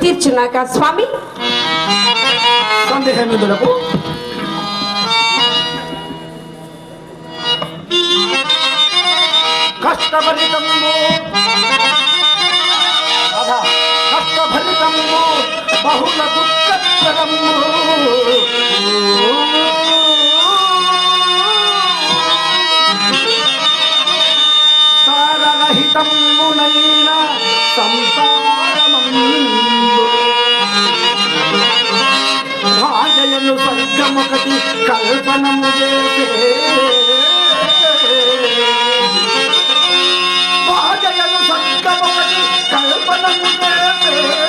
తీర్చున్నాక స్వామి సందేహం ఎందులకు కష్టభరితము రాధా, కష్టభరితము బహుళ దుఃఖప్రదము భాషయను కల్పనము చేసే. కల్పనము చేసే.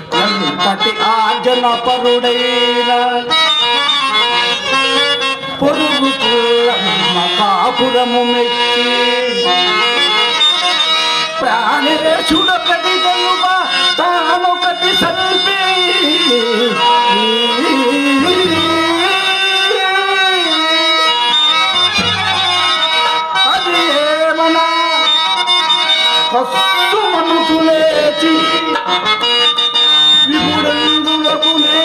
పటి ఆర్జన పరుడైన పొరుగు పుల్లమ్మ కాపురము మెచ్చి ప్రాణేశుడొకటి దైవ తానొకటి సల్పి అది ఏమనా కస్తు మనసు முடங்குவகுமே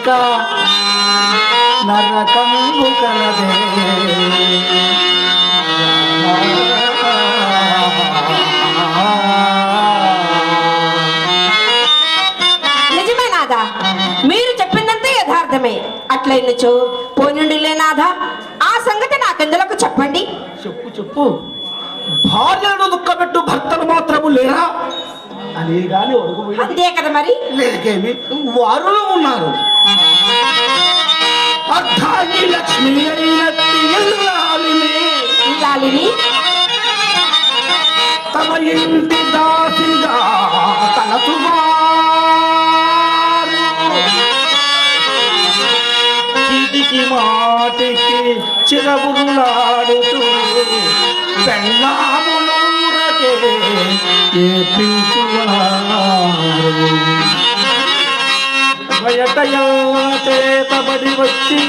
ఇక నరకము కలదే. నిజమే నాథ మీరు చెప్పిందంతా యథార్థమే. అట్లయినచో పోనుండిలే నాథ ఆ సంగతి నాకెందులకు చెప్పండి? చెప్పు చెప్పు. భార్యను దుఃఖపెట్టు భర్తలు మాత్రము లేరా? అని గాని అడుగు అంతే కదా మరి? లేకేమి వారు ఉన్నారు. అర్ధాంగి లక్ష్మి అయినట్టి తమ ఇంటి దాసిగా తలచువారు. చీటికి మాటికి చిరబురులాడుతూ పెళ్ళాములూరకే ఏపించువారు భయటయాచేతబడి వచ్చి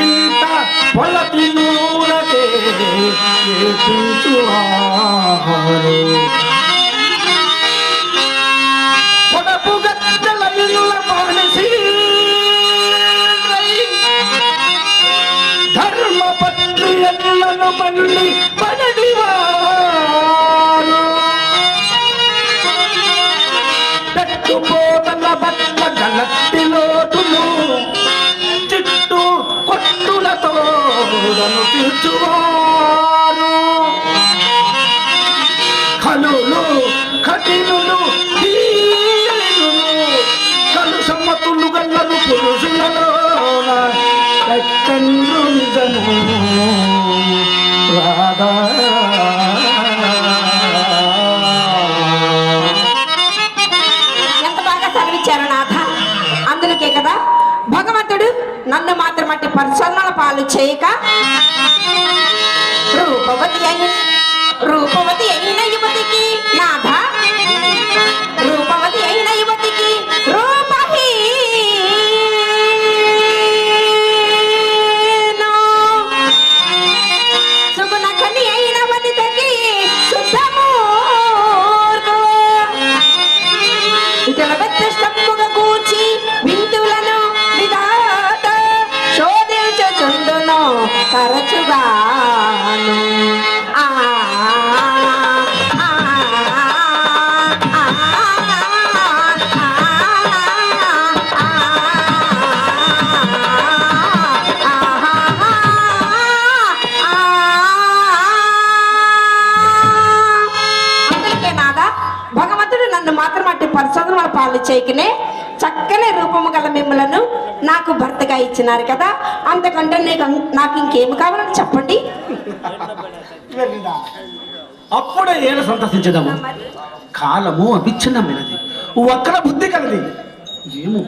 ఇంత పొలతి నూరతే పొడపు గట్టల ఇళ్ళ మానసి ధర్మ పత్రి ఎన్నను మళ్ళీ పెట్టుపోతల బట్ల గలట్టి లోటును చిట్టు కొట్టులతో తీర్చువారు. కనులు కఠినులు హీనులు గల్లరు నిజము. రాధా నన్ను మాత్రం అట్టి పరిశోధనల పాలు చేయక? రూపవతి అయిన రూపవతి అయిన యువతికి నాథ? రూప ఇచ్చినారు కదా అంతకంటే నీకు నాకు ఇంకేమి కావాలని చెప్పండి. అప్పుడే నేను సంతసించదము కాలము అవిచ్ఛిన్నమైనది. ఒక్కడ బుద్ధి కలది. ఏమో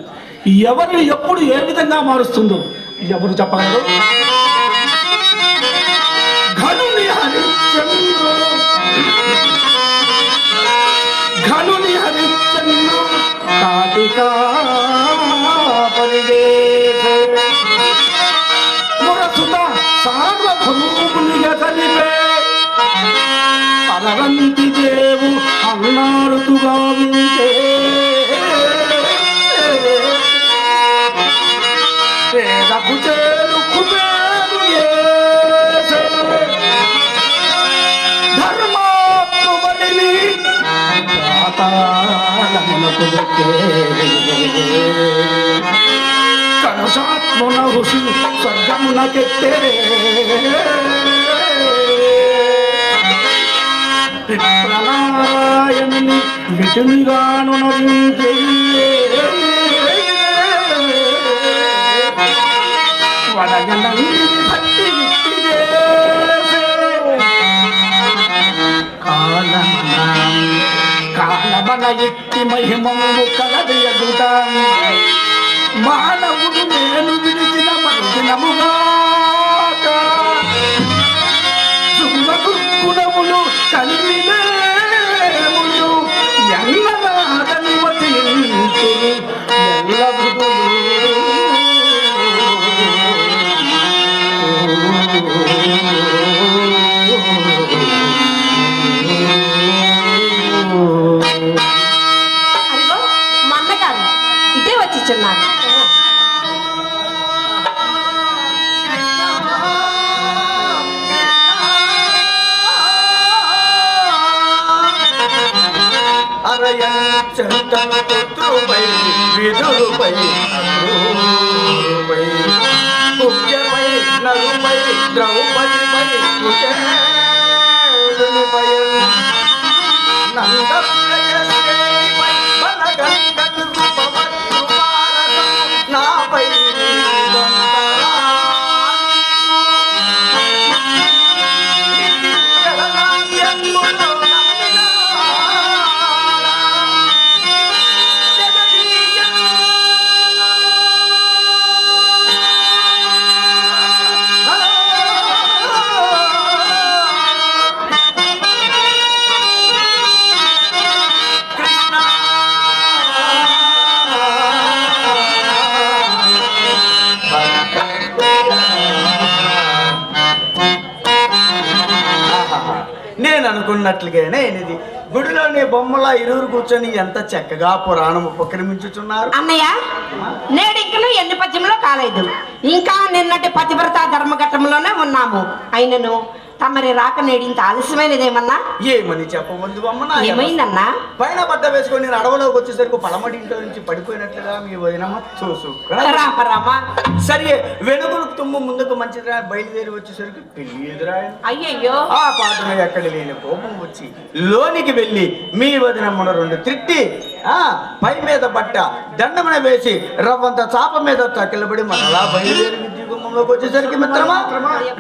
ఎవరిని ఎప్పుడు ఏ విధంగా మారుస్తుందో ఎవరు చెప్పగలరు? ఘనుని హరిశ్చంద్రు ఘనుని హరిచన్న కాటికా పరివేశ మురసుత సార్వభౌమునిగా కలిపే పరవంతి దేవు అన్నారుతుగా వింటే. పేద కుచేలు కుబే పాతాళములకు దక్కే. కనుషాత్మున హుషి స్వర్గమునకెత్తే ప్రణారాయణుని విటునిగాను నరించే ఎత్తి మహిమము కలదయగుట మానవుడు నేను విడిచిన మరుదినముగాక సుమగుణములు కలిమిలేములు ఎల్లనాదని వచించు అదిగో ఇదే వచ్చిచున్నారు అరయంచంతన అక్రూరుపై ముఖ్యపై ద్రౌపదిపై కుచేలునిపై నందప్రయశ్రేపై నేను ఇది గుడిలోని బొమ్మల ఇరువురు కూర్చొని ఎంత చక్కగా పురాణం ఉపక్రమించుచున్నారు. అన్నయ్య నేడు ఇంకను ఎన్ని పద్యంలో కాలేదు. ఇంకా నిన్నటి పతివ్రత ధర్మఘట్టంలోనే ఉన్నాము. అయినను తమరి రాక నేడు ఇంత ఆలస్యమైనదేమన్నా ఏమని చెప్పవద్దు అమ్మ నా ఏమైందన్నా? పైన బట్ట వేసుకొని నేను అడవిలోకి వచ్చేసరికి పడమటి ఇంట్లో నుంచి పడిపోయినట్లుగా మీ వదినమ్మ చూసు. రామ రామ. సరే వెనుకలు తుమ్ము ముందుకు మంచిదిరా బయలుదేరి వచ్చేసరికి పెళ్ళి ఎదురా అయ్యయ్యో. ఆ పాటను ఎక్కడ లేని కోపం వచ్చి లోనికి వెళ్ళి మీ వదినమ్మను రెండు తిట్టి ఆ పై మీద బట్ట దండమన వేసి రవ్వంత చాప మీద తకిలబడి మనలా బయలుదేరి విద్యుత్ వచ్చేసరికి మిత్రమా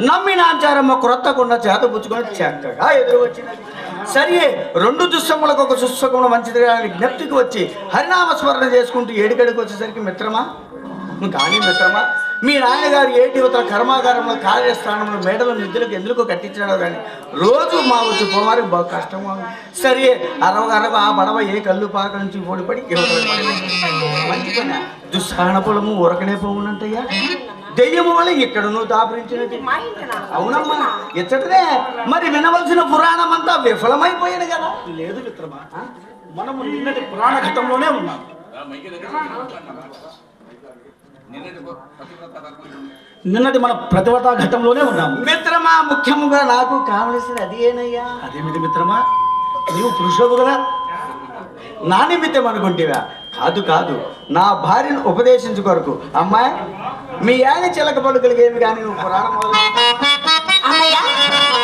నమ్మిన నాంచారమ్మ క్రొత్త కొండ చేత పుచ్చుకొని చక్కగా ఎదురు వచ్చినది సరే రెండు దుస్సములకు ఒక సుస్సకమును మంచిదిగా జ్ఞప్తికి వచ్చి హరినామ స్మరణ చేసుకుంటూ ఏడికడికి వచ్చేసరికి మిత్రమా? కానీ మిత్రమా మీ నాన్నగారు ఏటి ఇవతల కర్మాగారంలో కార్యస్థానంలో మేడలు నిధులకు ఎందుకు కట్టించాడో కానీ రోజు మా వచ్చి పోవారికి బాగా కష్టం సరే అరవ అరవ ఆ బడవ ఏ కళ్ళు పాక నుంచి ఓడిపడి మంచి పని దుస్సాహన పొలము ఉరకనే పోవునంటయ్యా. దెయ్యము వల్ల ఇక్కడ నువ్వు ఇంటినా? అవునమ్మా ఇచ్చటనే మరి వినవలసిన పురాణం అంతా విఫలమైపోయింది కదా. లేదు మిత్రమా మనము నిన్నటి పురాణ ఘట్టంలోనే ఉన్నాం. నిన్నటి మన ప్రతివతా ఘట్టంలోనే ఉన్నాము. మిత్రమా ముఖ్యముగా నాకు కావలసింది అది ఏనయ్యా? అదేమిటి మిత్రమా? నీవు పురుషుడు కదా నా నిమిత్తం అనుకుంటేవా? అది కాదు. నా భార్యను ఉపదేశించు కొరకు. అమ్మాయి మీ ఆయన చిలక పలుకలిగేవి కానీ నువ్వు పురాణం మొదలు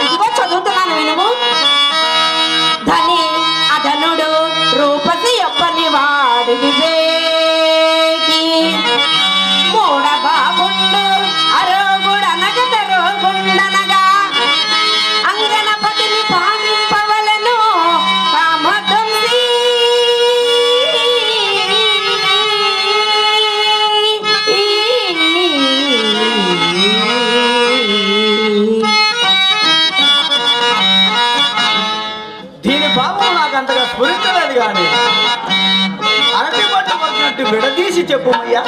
ఇదిగో చదువుతున్నాను వినుము. ధని అధనుడు రూపతి ఎప్పని వాడు విజయ పట్టినట్టు విడదీసి చెప్పు అయ్యా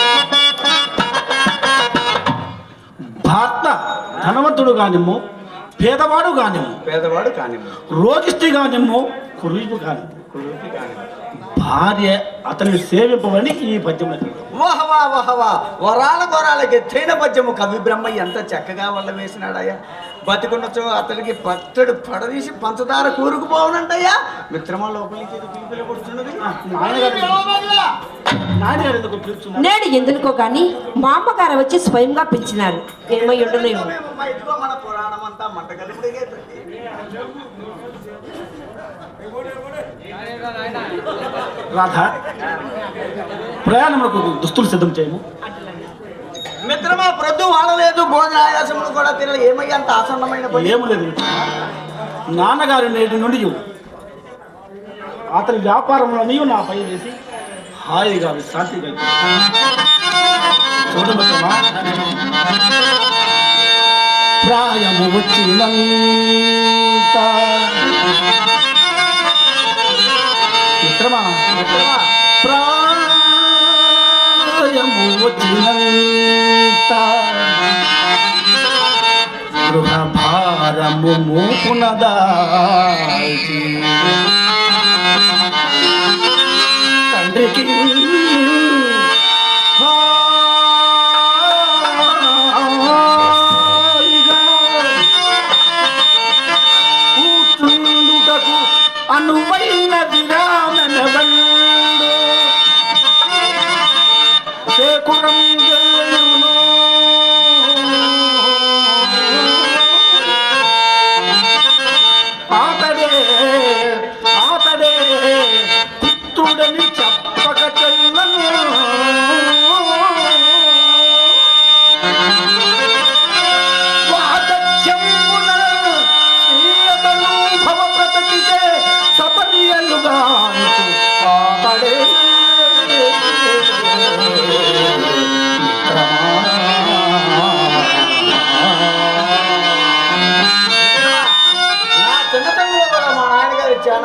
భర్త ధనవంతుడు కానిమ్ము పేదవాడు కానిమ్ము పేదవాడు కానీ రోగిష్టి కానిమ్ము కురుపు కానిమ్ము. భార్య అతన్ని సేవింపవని ఈ పద్యం వహవా వహవా వరాల గొరాలకి ఎత్తైన పద్యము. కవి బ్రహ్మ ఎంత చక్కగా వల్ల వేసినాడయ్యా బతికుండొచ్చు అతడికి పచ్చడి పడదీసి పంచదార కూరుకుపోవునంటయ్యా. మిత్రమా లోపలికి పిలుపులు కొడుతున్నది? నేడు ఎందుకో గాని మా అమ్మగారు వచ్చి స్వయంగా పిలిచినారు. ఏమై తల్లి. రాధ ప్రయాణములకు దుస్తులు సిద్ధం చేయము. మిత్రమా ప్రొద్దు వాడలేదు భోజన ఆయాసములు కూడా తినలేదు ఏమయ్యా అంత ఆసన్నమైన పని? ఏము లేదు. నాన్నగారి నేటి నుండి అతని వ్యాపారంలో నీవు నాపై వేసి హాయిగా విశ్రాంతి ప్రాయము వచ్చినంత. మిత్రమా. మిత్రమా. ప్రాయము వచ్చినంత గృహ భారము మూపునదాల్చి తండ్రికి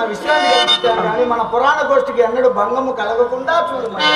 నాన్నగారు విశ్రాంతి కానీ మన పురాణ గోష్ఠికి ఎన్నడూ భంగము కలగకుండా చూడమని